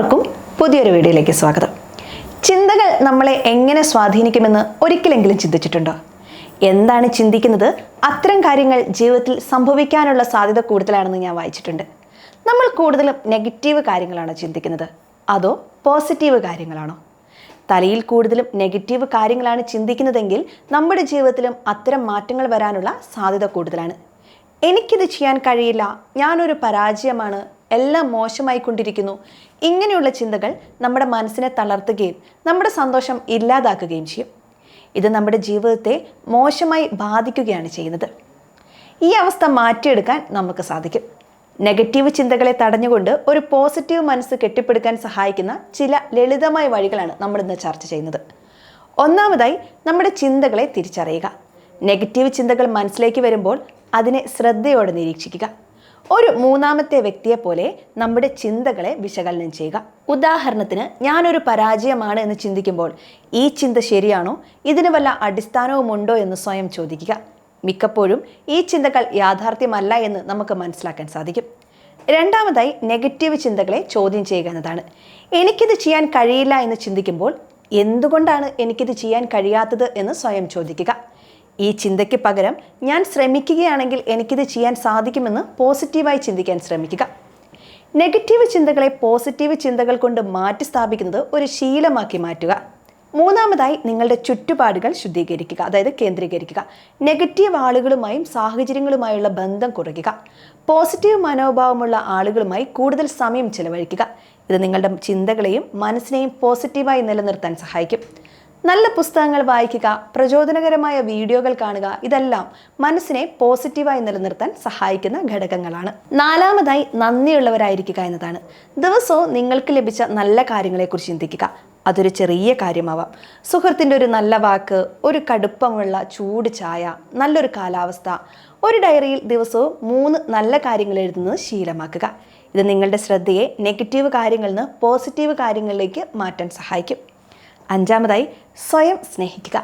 എല്ലാവർക്കും പുതിയൊരു വീഡിയോയിലേക്ക് സ്വാഗതം. ചിന്തകൾ നമ്മളെ എങ്ങനെ സ്വാധീനിക്കുമെന്ന് ഒരിക്കലെങ്കിലും ചിന്തിച്ചിട്ടുണ്ടോ? എന്താണ് ചിന്തിക്കുന്നത്? അത്തരം കാര്യങ്ങൾ ജീവിതത്തിൽ സംഭവിക്കാനുള്ള സാധ്യത കൂടുതലാണെന്ന് ഞാൻ വായിച്ചിട്ടുണ്ട്. നമ്മൾ കൂടുതലും നെഗറ്റീവ് കാര്യങ്ങളാണോ ചിന്തിക്കുന്നത്? അതോ പോസിറ്റീവ് കാര്യങ്ങളാണോ? തലയിൽ കൂടുതലും നെഗറ്റീവ് കാര്യങ്ങളാണ് ചിന്തിക്കുന്നതെങ്കിൽ നമ്മുടെ ജീവിതത്തിലും അത്തരം മാറ്റങ്ങൾ വരാനുള്ള സാധ്യത കൂടുതലാണ്. എനിക്കിത് ചെയ്യാൻ കഴിയില്ല ഞാനൊരു പരാജയമാണ് എല്ലാം മോശമായി കൊണ്ടിരിക്കുന്നു ഇങ്ങനെയുള്ള ചിന്തകൾ നമ്മുടെ മനസ്സിനെ തളർത്തുകയും നമ്മുടെ സന്തോഷം ഇല്ലാതാക്കുകയും ചെയ്യും. ഇത് നമ്മുടെ ജീവിതത്തെ മോശമായി ബാധിക്കുകയാണ് ചെയ്യുന്നത്. ഈ അവസ്ഥ മാറ്റിയെടുക്കാൻ നമുക്ക് സാധിക്കും. നെഗറ്റീവ് ചിന്തകളെ തടഞ്ഞുകൊണ്ട് ഒരു പോസിറ്റീവ് മനസ്സ് കെട്ടിപ്പടുക്കാൻ സഹായിക്കുന്ന ചില ലളിതമായ വഴികളാണ് നമ്മൾ ഇന്ന് ചർച്ച ചെയ്യുന്നത്. ഒന്നാമതായി നമ്മുടെ ചിന്തകളെ തിരിച്ചറിയുക. നെഗറ്റീവ് ചിന്തകൾ മനസ്സിലേക്ക് വരുമ്പോൾ അതിനെ ശ്രദ്ധയോടെ നിരീക്ഷിക്കുക. ഒരു മൂന്നാമത്തെ വ്യക്തിയെ പോലെ നമ്മുടെ ചിന്തകളെ വിശകലനം ചെയ്യുക. ഉദാഹരണത്തിന് ഞാനൊരു പരാജയമാണ് എന്ന് ചിന്തിക്കുമ്പോൾ ഈ ചിന്ത ശരിയാണോ? ഇതിന് വല്ല അടിസ്ഥാനവുമുണ്ടോ എന്ന് സ്വയം ചോദിക്കുക. മിക്കപ്പോഴും ഈ ചിന്തകൾ യാഥാർത്ഥ്യമല്ല എന്ന് നമുക്ക് മനസ്സിലാക്കാൻ സാധിക്കും. രണ്ടാമതായി നെഗറ്റീവ് ചിന്തകളെ ചോദ്യം ചെയ്യുക എന്നതാണ്. എനിക്കിത് ചെയ്യാൻ കഴിയില്ല എന്ന് ചിന്തിക്കുമ്പോൾ എന്തുകൊണ്ടാണ് എനിക്കിത് ചെയ്യാൻ കഴിയാത്തത് എന്ന് സ്വയം ചോദിക്കുക. ഈ ചിന്തയ്ക്ക് പകരം ഞാൻ ശ്രമിക്കുകയാണെങ്കിൽ എനിക്കിത് ചെയ്യാൻ സാധിക്കുമെന്ന് പോസിറ്റീവായി ചിന്തിക്കാൻ ശ്രമിക്കുക. നെഗറ്റീവ് ചിന്തകളെ പോസിറ്റീവ് ചിന്തകൾ കൊണ്ട് മാറ്റി സ്ഥാപിക്കുന്നത് ഒരു ശീലമാക്കി മാറ്റുക. മൂന്നാമതായി നിങ്ങളുടെ ചുറ്റുപാടുകൾ ശുദ്ധീകരിക്കുക അതായത് കേന്ദ്രീകരിക്കുക. നെഗറ്റീവ് ആളുകളുമായും സാഹചര്യങ്ങളുമായുള്ള ബന്ധം കുറയ്ക്കുക. പോസിറ്റീവ് മനോഭാവമുള്ള ആളുകളുമായി കൂടുതൽ സമയം ചിലവഴിക്കുക. ഇത് നിങ്ങളുടെ ചിന്തകളെയും മനസ്സിനെയും പോസിറ്റീവായി നിലനിർത്താൻ സഹായിക്കും. നല്ല പുസ്തകങ്ങൾ വായിക്കുക പ്രചോദനകരമായ വീഡിയോകൾ കാണുക ഇതെല്ലാം മനസ്സിനെ പോസിറ്റീവായി നിലനിർത്താൻ സഹായിക്കുന്ന ഘടകങ്ങളാണ്. നാലാമതായി നന്ദിയുള്ളവരായിരിക്കുക എന്നതാണ്. ദിവസവും നിങ്ങൾക്ക് ലഭിച്ച നല്ല കാര്യങ്ങളെക്കുറിച്ച് ചിന്തിക്കുക. അതൊരു ചെറിയ കാര്യമാവാം. സുഹൃത്തിന്റെ ഒരു നല്ല വാക്ക് ഒരു കടുപ്പമുള്ള ചൂട് ചായ നല്ലൊരു കാലാവസ്ഥ ഒരു ഡയറിയിൽ ദിവസവും മൂന്ന് നല്ല കാര്യങ്ങൾ എഴുതുന്നത് ശീലമാക്കുക. ഇത് നിങ്ങളുടെ ശ്രദ്ധയെ നെഗറ്റീവ് കാര്യങ്ങളിൽ നിന്ന് പോസിറ്റീവ് കാര്യങ്ങളിലേക്ക് മാറ്റാൻ സഹായിക്കും. അഞ്ചാമതായി സ്വയം സ്നേഹിക്കുക.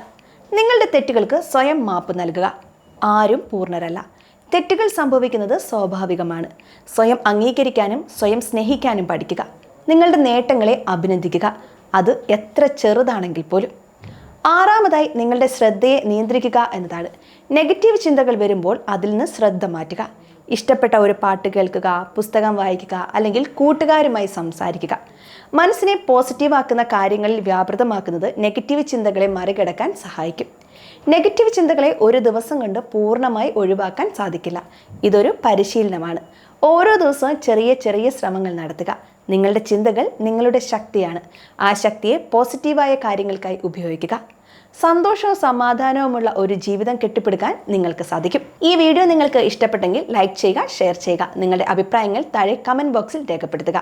നിങ്ങളുടെ തെറ്റുകൾക്ക് സ്വയം മാപ്പ് നൽകുക. ആരും പൂർണരല്ല. തെറ്റുകൾ സംഭവിക്കുന്നത് സ്വാഭാവികമാണ്. സ്വയം അംഗീകരിക്കാനും സ്വയം സ്നേഹിക്കാനും പഠിക്കുക. നിങ്ങളുടെ നേട്ടങ്ങളെ അഭിനന്ദിക്കുക. അത് എത്ര ചെറുതാണെങ്കിൽ പോലും. ആറാമതായി നിങ്ങളുടെ ശ്രദ്ധയെ നിയന്ത്രിക്കുക എന്നതാണ്. നെഗറ്റീവ് ചിന്തകൾ വരുമ്പോൾ അതിൽ നിന്ന് ശ്രദ്ധ മാറ്റുക. ഇഷ്ടപ്പെട്ട ഒരു പാട്ട് കേൾക്കുക പുസ്തകം വായിക്കുക അല്ലെങ്കിൽ കൂട്ടുകാരുമായി സംസാരിക്കുക. മനസ്സിനെ പോസിറ്റീവാക്കുന്ന കാര്യങ്ങളിൽ വ്യാപൃതമാക്കുന്നത് നെഗറ്റീവ് ചിന്തകളെ മറികടക്കാൻ സഹായിക്കും. നെഗറ്റീവ് ചിന്തകളെ ഒരു ദിവസം കൊണ്ട് പൂർണമായി ഒഴിവാക്കാൻ സാധിക്കില്ല. ഇതൊരു പരിശീലനമാണ്. ഓരോ ദിവസവും ചെറിയ ചെറിയ ശ്രമങ്ങൾ നടത്തുക. നിങ്ങളുടെ ചിന്തകൾ നിങ്ങളുടെ ശക്തിയാണ്. ആ ശക്തിയെ പോസിറ്റീവായ കാര്യങ്ങൾക്കായി ഉപയോഗിക്കുക. സന്തോഷവും സമാധാനവുമുള്ള ഒരു ജീവിതം കെട്ടിപ്പടുക്കാൻ നിങ്ങൾക്ക് സാധിക്കും. ഈ വീഡിയോ നിങ്ങൾക്ക് ഇഷ്ടപ്പെട്ടെങ്കിൽ ലൈക്ക് ചെയ്യുക ഷെയർ ചെയ്യുക. നിങ്ങളുടെ അഭിപ്രായങ്ങൾ താഴെ കമന്റ് ബോക്സിൽ രേഖപ്പെടുത്തുക.